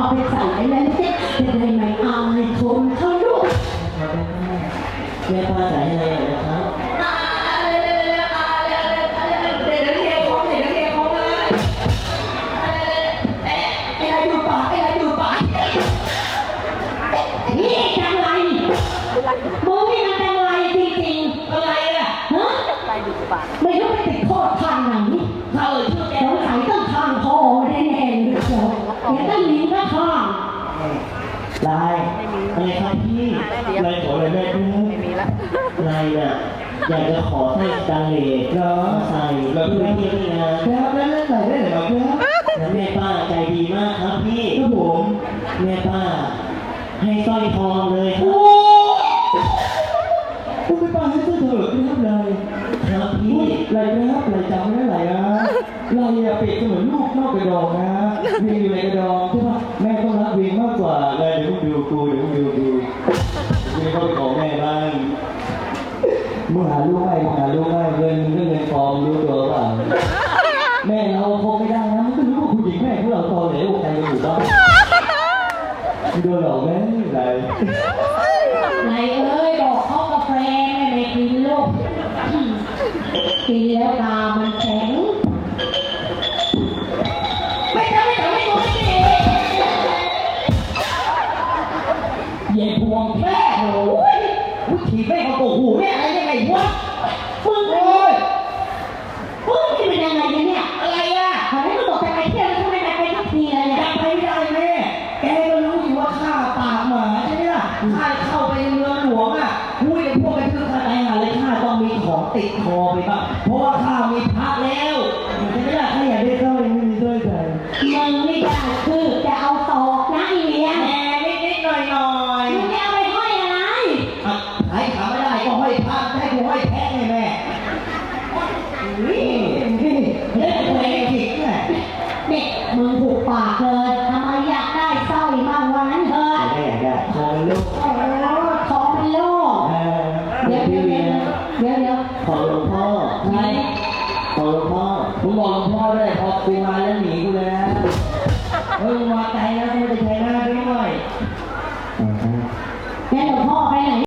เอาไปใส่ไอ้นั่นสิจะได้ไหมเอายคมเขาลูกแม่ป้าใส่อะไรเหรอครับไอ้ไรดูปากไอ้ไรดูปากนี่ ชียวเดี๋ยวต้องลิ้นก็ข้างลายอะไรครับพี่ลายขออะไรแม่ด้วยไม่มีละลายน่ะอยากจะขอให้สตาร์เลสเนาะใส่แบบเพื่อนที่งานครับแล้วใส่ได้เหรอครับแล้วแม่ป้าใจดีมากครับพี่ครับผมแม่ป้า ให้สร้อยทองเลยครัโอ้บ นะไรอะเปรียบเสมือนลูกนอกกระดองนะเวียงอยู่ในกระดองใช่ปะแม่ต้องรักเวียงมากกว่าเลยเดี๋ยวมึงดูกูเดี๋ยวมึงดูกูกูเข้าไปขอแม่บ้างมึงหาลูกให้มึงหาลูกให้เงินเรื่องเงินทองรู้ตัวเปล่าแม่เราคงไม่ได้นะมันก็รู้ว่าคุณหญิงแม่ของเราตอเหลวใครมาอยู่บ้างมึงโดนหลอกไหมไรไหนเอ้ยบอกเขากาแฟนไม่ได้กินลูกกินแล้วตามันแข็ง เย็นพวงแม่โอ้ยกูถีบแม่เขาโกหูแม่อะไรยังไงวะมึงโอ้ยมึงนี่เป็นยังไงเนี่ยอะไรอะขอให้มึงบอกจะไปเที่ยวแล้วทำไมไปทุกทีเลยเนี่ย จำไม่ได้แม่ แกก็รู้อยู่ว่าข้าปากหมาใช่ไหมล่ะข้าเข้าไปในเมืองหลวงอะพูดกับพวกไปคือข้าไปหาเลยข้าต้องมีของติดคอไปบ้าง เพราะว่าข้ามีพระแล้วใช่ไหมล่ะ อยพระให้กูห้อยแพะไงแม่นี่นี่เล่นตัวเองผิดไงเนี่ยมึงถูกปากเลยทำไมอยากได้สร้อยมากวันนั้นเถอะอยากได้ได้คอลูกโอ้โหของเป็นโลกเออเดี๋ยวเดี๋ยวเดี๋ยวเดี๋ยวเดี๋ยวของหลวงพ่อใช่ของหลวงพ่อมึงบอกหลวงพ่อด้วยพอกูมาแล้วหนีกูเลยนะเออมาไกลนะกูจะใช้หน้าด้วยหน่อย